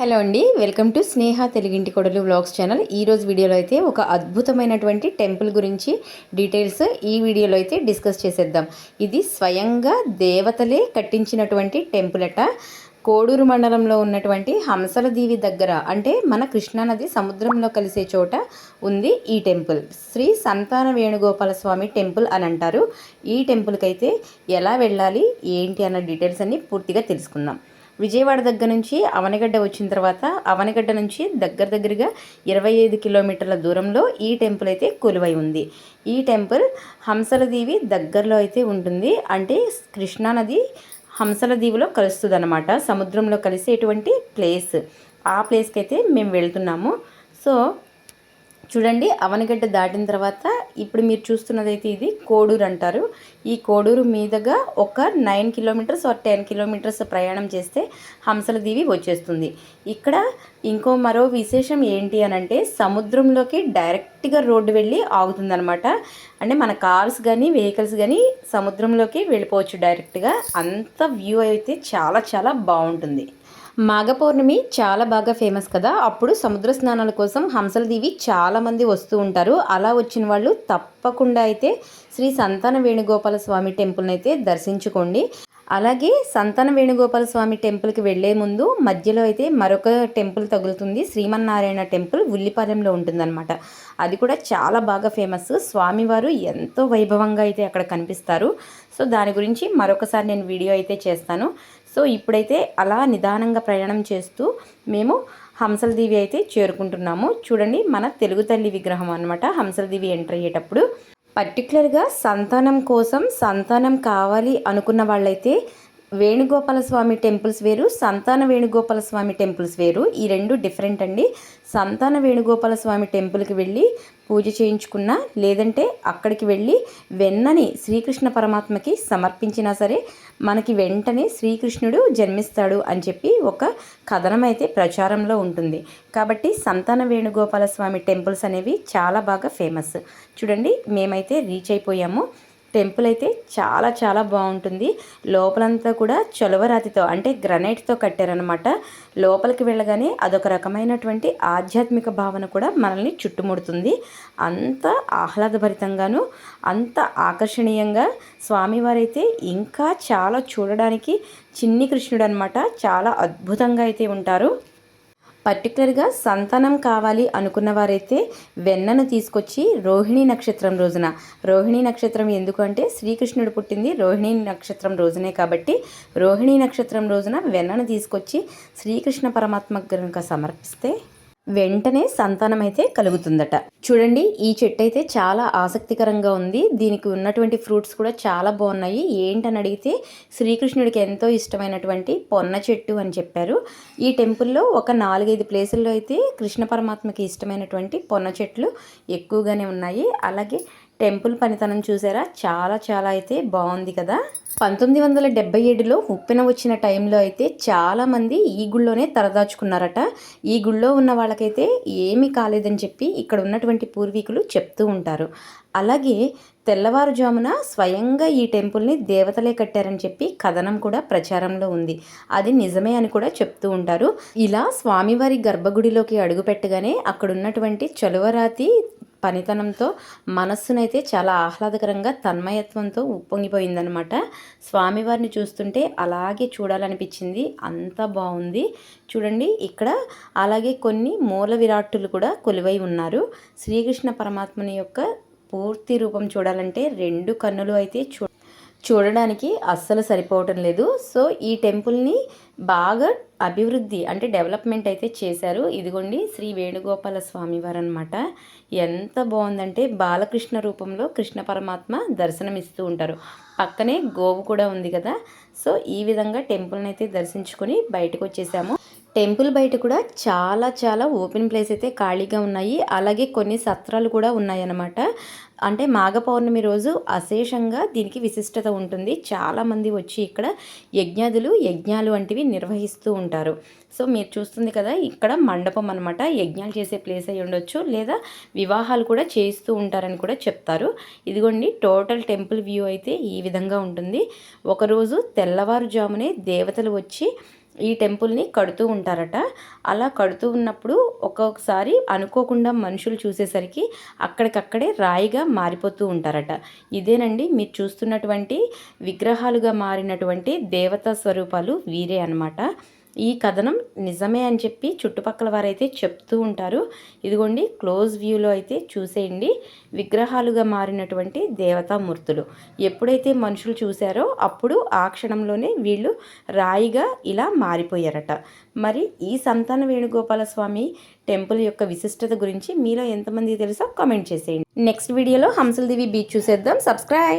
Hello అండి welcome to స్నేహ తెలుగింటి కొడలు vlogs channel. ఈ రోజు వీడియోలో అయితే ఒక అద్భుతమైనటువంటి టెంపుల్ గురించి డీటెయిల్స్ ఈ వీడియోలో అయితే డిస్కస్ చేసేద్దాం. ఇది స్వయంగా దేవతలే కట్టించినటువంటి టెంపుల్ అట. కోడూరు మండలంలో ఉన్నటువంటి హంసల దీవి దగ్గర అంటే మన కృష్ణానది సముద్రంలో కలిసే చోట ఉంది ఈ టెంపుల్. శ్రీ సంతాన వేణుగోపాల స్వామి టెంపుల్ అని అంటారు. ఈ టెంపుల్కి అయితే ఎలా వెళ్ళాలి ఏంటి అన్న డీటెయిల్స్ అన్ని పూర్తిగా తెలుసుకుందాం. విజయవాడ దగ్గర నుంచి అవనగడ్డ వచ్చిన తర్వాత అవనగడ్డ నుంచి దగ్గర దగ్గరగా ఇరవై ఐదు కిలోమీటర్ల దూరంలో ఈ టెంపుల్ అయితే కొలువై ఉంది. ఈ టెంపుల్ హంసల దీవి దగ్గరలో అయితే ఉంటుంది. అంటే కృష్ణానది హంసల దీవిలో కలుస్తుంది అనమాట సముద్రంలో కలిసేటువంటి ప్లేస్. ఆ ప్లేస్కి అయితే మేము వెళ్తున్నాము. సో చూడండి అవనగడ్డ దాటిన తర్వాత ఇప్పుడు మీరు చూస్తున్నదైతే ఇది కోడూరు అంటారు. ఈ కోడూరు మీదుగా ఒక nine kilometres or ten kilometres ప్రయాణం చేస్తే హంసల దీవి వచ్చేస్తుంది. ఇక్కడ ఇంకో మరో విశేషం ఏంటి అని అంటే సముద్రంలోకి డైరెక్ట్గా రోడ్డు వెళ్ళి ఆగుతుందనమాట అంటే మన కార్స్ కానీ వెహికల్స్ కానీ సముద్రంలోకి వెళ్ళిపోవచ్చు డైరెక్ట్గా. అంత వ్యూ అయితే చాలా చాలా బాగుంటుంది. మాఘ పౌర్ణమి చాలా బాగా ఫేమస్ కదా. అప్పుడు సముద్ర స్నానాల కోసం హంసల దీవి చాలామంది వస్తూ ఉంటారు. అలా వచ్చిన వాళ్ళు తప్పకుండా అయితే శ్రీ సంతాన వేణుగోపాల స్వామి టెంపుల్ని అయితే దర్శించుకోండి. అలాగే సంతాన వేణుగోపాల స్వామి టెంపుల్కి వెళ్ళే ముందు మధ్యలో అయితే మరొక టెంపుల్ తగులుతుంది. శ్రీమన్నారాయణ టెంపుల్ ఉల్లిపాలెంలో ఉంటుందన్నమాట. అది కూడా చాలా బాగా ఫేమస్. స్వామివారు ఎంతో వైభవంగా అయితే అక్కడ కనిపిస్తారు. సో దాని గురించి మరొకసారి నేను వీడియో అయితే చేస్తాను. సో ఇప్పుడైతే అలా నిదానంగా ప్రయాణం చేస్తూ మేము హంసలదేవి అయితే చేరుకుంటున్నాము. చూడండి మన తెలుగు తల్లి విగ్రహం అనమాట హంసలదేవి ఎంటర్ అయ్యేటప్పుడు. పర్టికులర్గా సంతానం కోసం సంతానం కావాలి అనుకున్న వాళ్ళైతే వేణుగోపాల స్వామి టెంపుల్స్ వేరు సంతాన వేణుగోపాల స్వామి టెంపుల్స్ వేరు. ఈ రెండు డిఫరెంట్ అండి. సంతాన వేణుగోపాల స్వామి టెంపుల్కి వెళ్ళి పూజ చేయించుకున్నా లేదంటే అక్కడికి వెళ్ళి వెన్నని శ్రీకృష్ణ పరమాత్మకి సమర్పించినా సరే మనకి వెంటనే శ్రీకృష్ణుడు జన్మిస్తాడు అని చెప్పి ఒక కథనం అయితే ప్రచారంలో ఉంటుంది. కాబట్టి సంతాన వేణుగోపాల స్వామి టెంపుల్స్ అనేవి చాలా బాగా ఫేమస్ చూడండి మేమైతే రీచ్ అయిపోయాము. టెంపుల్ అయితే చాలా చాలా బాగుంటుంది. లోపలంతా కూడా చొలవరాతితో అంటే గ్రనైట్తో కట్టారనమాట లోపలికి వెళ్ళగానే అదొక రకమైనటువంటి ఆధ్యాత్మిక భావన కూడా మనల్ని చుట్టుముడుతుంది. అంత ఆహ్లాదభరితంగాను అంత ఆకర్షణీయంగా స్వామివారైతే ఇంకా చాలా చూడడానికి చిన్ని కృష్ణుడు అనమాట చాలా అద్భుతంగా అయితే ఉంటారు. పర్టికులర్గా సంతానం కావాలి అనుకున్న వారైతే వెన్నను తీసుకొచ్చి రోహిణీ నక్షత్రం రోజున. రోహిణీ నక్షత్రం ఎందుకంటే శ్రీకృష్ణుడు పుట్టింది రోహిణీ నక్షత్రం రోజునే కాబట్టి రోహిణీ నక్షత్రం రోజున వెన్నను తీసుకొచ్చి శ్రీకృష్ణ పరమాత్మ కనుక సమర్పిస్తే వెంటనే సంతానం అయితే కలుగుతుందట. చూడండి ఈ చెట్టు అయితే చాలా ఆసక్తికరంగా ఉంది. దీనికి ఉన్నటువంటి ఫ్రూట్స్ కూడా చాలా బాగున్నాయి. ఏంటని అడిగితే శ్రీకృష్ణుడికి ఎంతో ఇష్టమైనటువంటి పొన్న చెట్టు అని చెప్పారు. ఈ టెంపుల్లో ఒక నాలుగైదు ప్లేసుల్లో అయితే కృష్ణ పరమాత్మకి ఇష్టమైనటువంటి పొన్న చెట్లు ఎక్కువగానే ఉన్నాయి. అలాగే టెంపుల్ పనితనం చూసారా? చాలా చాలా అయితే బాగుంది కదా? పంతొమ్మిది వందల డెబ్బై ఏడులో ఉప్పెన వచ్చిన టైంలో అయితే చాలామంది ఈ గుళ్ళోనే తరదాచుకున్నారట ఈ గుళ్ళో ఉన్న వాళ్ళకైతే ఏమీ కాలేదని చెప్పి ఇక్కడ ఉన్నటువంటి పూర్వీకులు చెప్తూ ఉంటారు. అలాగే తెల్లవారుజామున స్వయంగా ఈ టెంపుల్ని దేవతలే కట్టారని చెప్పి కథనం కూడా ప్రచారంలో ఉంది. అది నిజమే అని కూడా చెప్తూ ఉంటారు. ఇలా స్వామివారి గర్భగుడిలోకి అడుగుపెట్టగానే అక్కడున్నటువంటి చలువరాతి పనితనంతో మనస్సునైతే చాలా ఆహ్లాదకరంగా తన్మయత్వంతో ఉప్పొంగిపోయిందనమాట స్వామివారిని చూస్తుంటే అలాగే చూడాలనిపించింది. అంత బాగుంది. చూడండి ఇక్కడ అలాగే కొన్ని మూల విరాట్టులు కూడా కొలువై ఉన్నారు. శ్రీకృష్ణ పరమాత్మని యొక్క పూర్తి రూపం చూడాలంటే రెండు కన్నులు అయితే చూ చూడడానికి అస్సలు సరిపోవటం లేదు. సో ఈ టెంపుల్ని బాగా అభివృద్ధి అంటే డెవలప్మెంట్ అయితే చేశారు. ఇదిగోండి శ్రీ వేణుగోపాల స్వామివారు అనమాట ఎంత బాగుందంటే బాలకృష్ణ రూపంలో కృష్ణ పరమాత్మ దర్శనమిస్తూ ఉంటారు. పక్కనే గోవు కూడా ఉంది కదా. సో ఈ విధంగా టెంపుల్ని అయితే దర్శించుకొని బయటకు వచ్చేసాము టెంపుల్ బయట కూడా చాలా చాలా ఓపెన్ ప్లేస్ అయితే ఖాళీగా ఉన్నాయి. అలాగే కొన్ని సత్రాలు కూడా ఉన్నాయన్నమాట. అంటే మాఘ పౌర్ణమి రోజు అశేషంగా దీనికి విశిష్టత ఉంటుంది. చాలామంది వచ్చి ఇక్కడ యజ్ఞాదులు యజ్ఞాలు వంటివి నిర్వహిస్తూ ఉంటారు. సో మీరు చూస్తుంది కదా ఇక్కడ మండపం అనమాట యజ్ఞాలు చేసే ప్లేస్ అయి ఉండొచ్చు లేదా వివాహాలు కూడా చేస్తూ ఉంటారని కూడా చెప్తారు. ఇదిగోండి టోటల్ టెంపుల్ వ్యూ అయితే ఈ విధంగా ఉంటుంది. ఒకరోజు తెల్లవారుజామునే దేవతలు వచ్చి ఈ టెంపుల్ని కడుతూ ఉంటారట. అలా కడుతూ ఉన్నప్పుడు ఒక్కొక్కసారి అనుకోకుండా మనుషులు చూసేసరికి అక్కడికక్కడే రాయిగా మారిపోతూ ఉంటారట. ఇదేనండి మీరు చూస్తున్నటువంటి విగ్రహాలుగా మారినటువంటి దేవతా స్వరూపాలు వీరే అన్నమాట. ఈ కథనం నిజమే అని చెప్పి చుట్టుపక్కల వారైతే చెప్తూ ఉంటారు. ఇదిగోండి క్లోజ్ వ్యూలో అయితే చూసేయండి. విగ్రహాలుగా మారినటువంటి దేవతామూర్తులు. ఎప్పుడైతే మనుషులు చూశారో అప్పుడు ఆ క్షణంలోనే వీళ్ళు రాయిగా ఇలా మారిపోయారట. మరి ఈ సంతాన వేణుగోపాల స్వామి టెంపుల్ యొక్క విశిష్టత గురించి మీలో ఎంతమంది తెలుసో కామెంట్ చేసేయండి. నెక్స్ట్ వీడియోలో హంసలదేవి బీచ్ చూసేద్దాం. సబ్స్క్రైబ్!